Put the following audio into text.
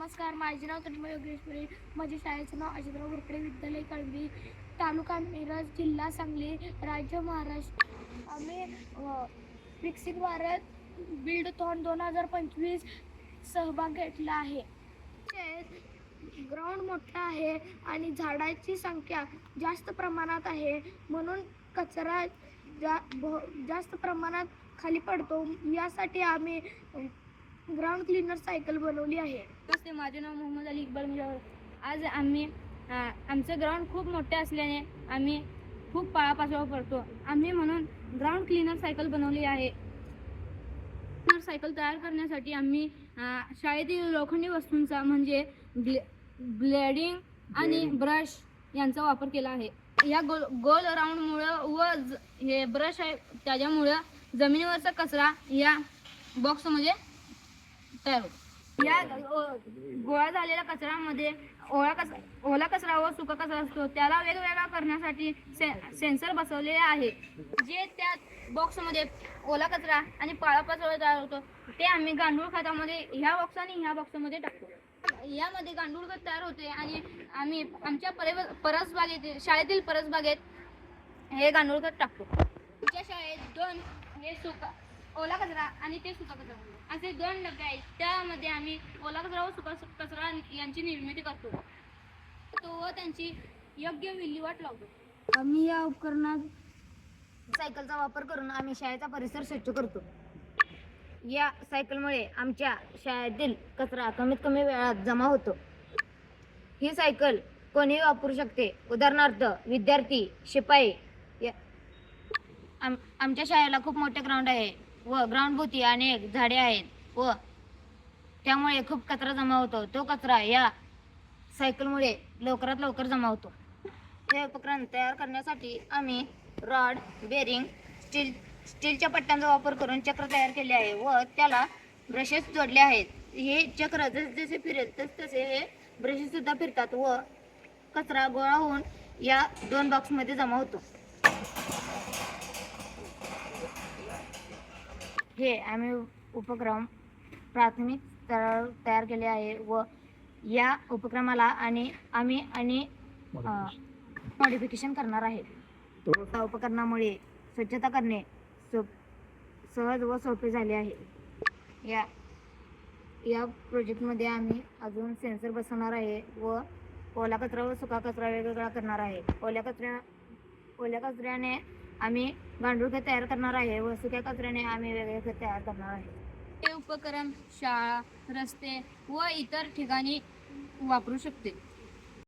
नमस्कार माझे नाव तन्मय योगेश्वरी माझे शाळेचं नाव अजितराव घोरपडे विद्यालय कळंबी तालुका मिरज जिल्हा सांगली राज्य महाराष्ट्र. आम्ही विकसित भारत बिल्डथॉन दोन हजार पंचवीस सहभाग घेतला आहे. ग्राउंड मोठा आहे आणि झाडाची संख्या जास्त प्रमाणात आहे. म्हणून कचरा जा जास्त प्रमाणात खाली पडतो. यासाठी आम्ही ग्राउंड क्लीनर सायकल बनवली आहे. नमस्ते माझे नाव मोहम्मद अली इक्बाल मुजावर. आज आम्ही आमचं ग्राउंड खूप मोठे असल्याने आम्ही खूप पाळापाचोळा पडतो आम्ही म्हणून ग्राउंड क्लीनर सायकल बनवली आहे. क्लीनर सायकल तयार करण्यासाठी आम्ही शाळेतील लोखंडी वस्तूंचा म्हणजे ब्ले ब्लेडिंग आणि ब्रश यांचा वापर केला आहे. या गोल गोल राऊंडमुळं व ज- हे ब्रश आहे त्याच्यामुळं जमिनीवरचा कचरा या बॉक्समध्ये तयार होतो या गोळा झालेल्या कचऱ्यामध्ये ओळा कचरा ओला कचरा व सुका कचरा असतो. त्याला वेगवेगळा करण्यासाठी से सेन्सर बसवलेले आहे. जे त्या बॉक्समध्ये ओला कचरा आणि पाळा कचरा तयार होतो ते आम्ही गांडूळ खतामध्ये ह्या बॉक्स आणि ह्या बॉक्समध्ये टाकतो. यामध्ये गांडूळ खत तयार होते आणि आम्ही आमच्या परे परसबागेत शाळेतील परसबागेत हे गांडूळ खत टाकतो. आमच्या शाळेत दोन हे सुका ओला कचरा आणि ते सुका कचरा असे दोन डबे आहेत. त्यामध्ये आम्ही ओला कचरा व सुका कचरा यांची निर्मिती करतो. तो व त्यांची योग्य विल्हेवाट लावतो. आम्ही या उपकरणात सायकलचा वापर करून आम्ही शाळेचा परिसर स्वच्छ करतो. या सायकलमुळे आमच्या शाळेतील कचरा कमीत कमी वेळात जमा होतो. ही सायकल कोणीही वापरू शकते. उदाहरणार्थ विद्यार्थी शिपाई आम आमच्या शाळेला खूप मोठे ग्राउंड आहे. व ग्राउंड भोवती अनेक झाडे आहेत व त्यामुळे खूप कचरा जमा होतो. तो कचरा या सायकलमुळे लवकरात लवकर जमा होतो. हे उपकरण तयार करण्यासाठी आम्ही रॉड बेरिंग स्टील स्टीलच्या पट्ट्यांचा वापर करून चक्र तयार केले आहे व त्याला ब्रशेस जोडले आहेत. हे चक्र जसजसे जसे फिरेल तसतसे तसे हे ब्रशेस सुद्धा फिरतात व कचरा गोळा होऊन या दोन बॉक्समध्ये जमा होतो. हे आम्ही उपक्रम प्राथमिक स्तरावर तयार केले आहे व या उपक्रमाला आणि आम्ही आणि मॉडिफिकेशन करणार आहे. उपकरणामुळे स्वच्छता करणे सोप सहज व सोपे झाले आहे. या या प्रोजेक्टमध्ये आम्ही अजून सेन्सर बसवणार आहे व ओला कचरा व सुका कचरा वेगवेगळा करणार आहे. ओल्या कचऱ्या ओल्या कचऱ्याने आम्ही गांडूळ खत तयार करणार आहे. व सुक्या कचऱ्याने आम्ही वेगळे खत तयार करणार आहे. हे उपकरण शाळा रस्ते व इतर ठिकाणी वापरू शकते.